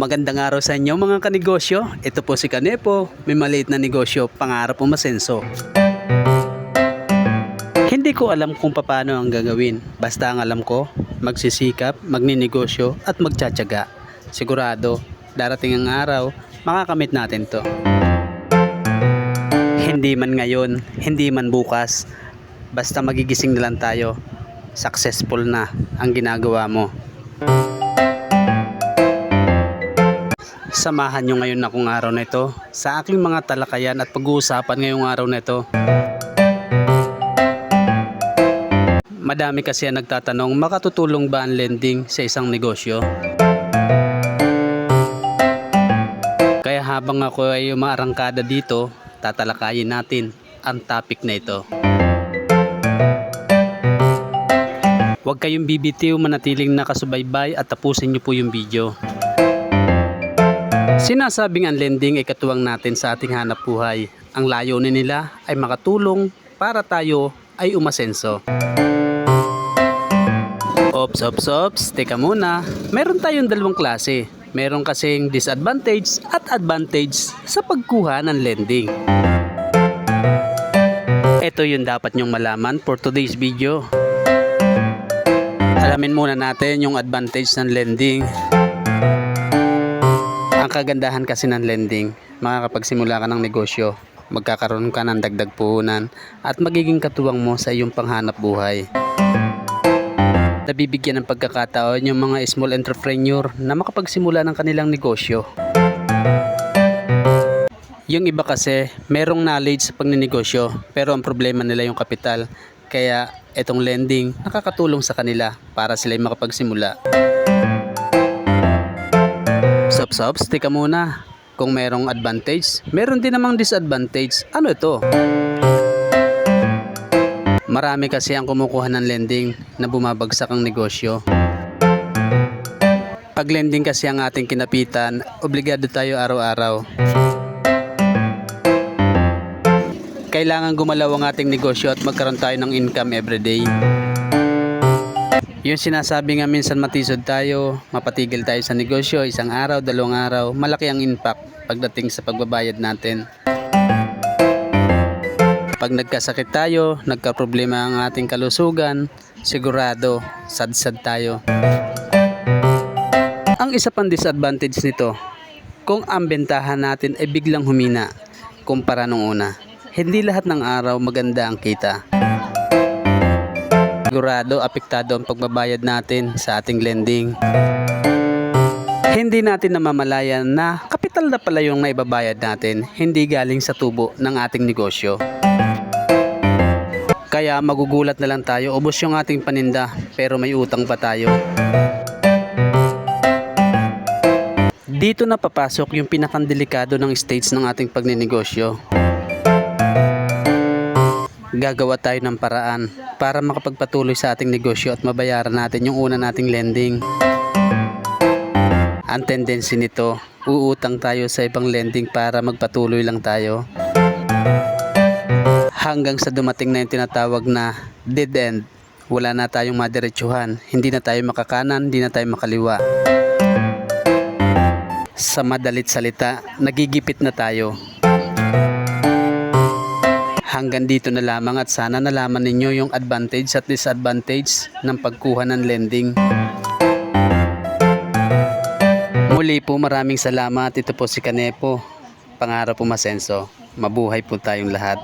Magandang araw sa inyo mga kanegosyo. Ito po si Kanepo. May maliit na negosyo, pangarap po masenso. Hindi ko alam kung paano ang gagawin. Basta ang alam ko, magsisikap, magninegosyo at magtsatsaga. Sigurado, darating ang araw, makakamit natin to. Hindi man ngayon, hindi man bukas, basta magigising na lang tayo, successful na ang ginagawa mo. Samahan nyo ngayon akong araw na ito sa aking mga talakayan at pag-uusapan ngayong araw na ito. Madami kasi ang nagtatanong makatutulong ba ang lending sa isang negosyo? Kaya habang ako ay umaarangkada dito, tatalakayin natin ang topic na ito. Huwag kayong bibitiw manatiling nakasubaybay at tapusin niyo po yung video. Sinasabing ang lending ay katuwang natin sa ating hanap buhay. Ang layunin nila ay makatulong para tayo ay umasenso. Ops, ops, ops, teka muna. Meron tayong dalawang klase. Meron kasing disadvantage at advantage sa pagkuha ng lending. Ito yung dapat nyong malaman for today's video. Alamin muna natin yung advantage ng lending. Kagandahan kasi ng lending, makakapagsimula ka ng negosyo, magkakaroon ka ng dagdag puhunan at magiging katuwang mo sa iyong panghanap buhay. Nabibigyan ng pagkakataon yung mga small entrepreneur na makapagsimula ng kanilang negosyo. Yung iba kasi, merong knowledge sa pagninegosyo pero ang problema nila yung kapital. Kaya itong lending nakakatulong sa kanila para sila makapagsimula. Sops, tika muna. Kung merong advantage, meron din namang disadvantage. Ano ito? Marami kasi ang kumukuha ng lending na bumabagsak ang negosyo. Pag lending kasi ang ating kinapitan, obligado tayo araw-araw. Kailangan gumalaw ang ating negosyo at magkaroon tayo ng income everyday. Yung sinasabi nga minsan matisod tayo, mapatigil tayo sa negosyo, isang araw, dalawang araw, malaki ang impact pagdating sa pagbabayad natin. Pag nagkasakit tayo, nagka-problema ang ating kalusugan, sigurado, sad-sad tayo. Ang isa pang disadvantage nito, kung ang bentahan natin ay biglang humina kumpara nung una, hindi lahat ng araw maganda ang kita. Sigurado apektado ang pagbabayad natin sa ating lending. Hindi natin namamalayan na kapital na pala yung naibabayad natin, hindi galing sa tubo ng ating negosyo. Kaya magugulat na lang tayo, ubos yung ating paninda pero may utang pa tayo. Dito na papasok yung pinakang-delikado ng stage ng ating pagninegosyo. Gagawa tayo ng paraan para makapagpatuloy sa ating negosyo at mabayaran natin yung una nating lending. Ang tendency nito, uutang tayo sa ibang lending para magpatuloy lang tayo. Hanggang sa dumating na yung tinatawag na dead end. Wala na tayong madiretsuhan, hindi na tayo makakanan, hindi na tayo makaliwa. Sa madalit salita, nagigipit na tayo. Hanggang dito na lamang at sana nalaman ninyo yung advantage at disadvantage ng pagkuha ng lending. Muli po maraming salamat. Ito po si Kanepo. Pangarap po masenso. Mabuhay po tayong lahat.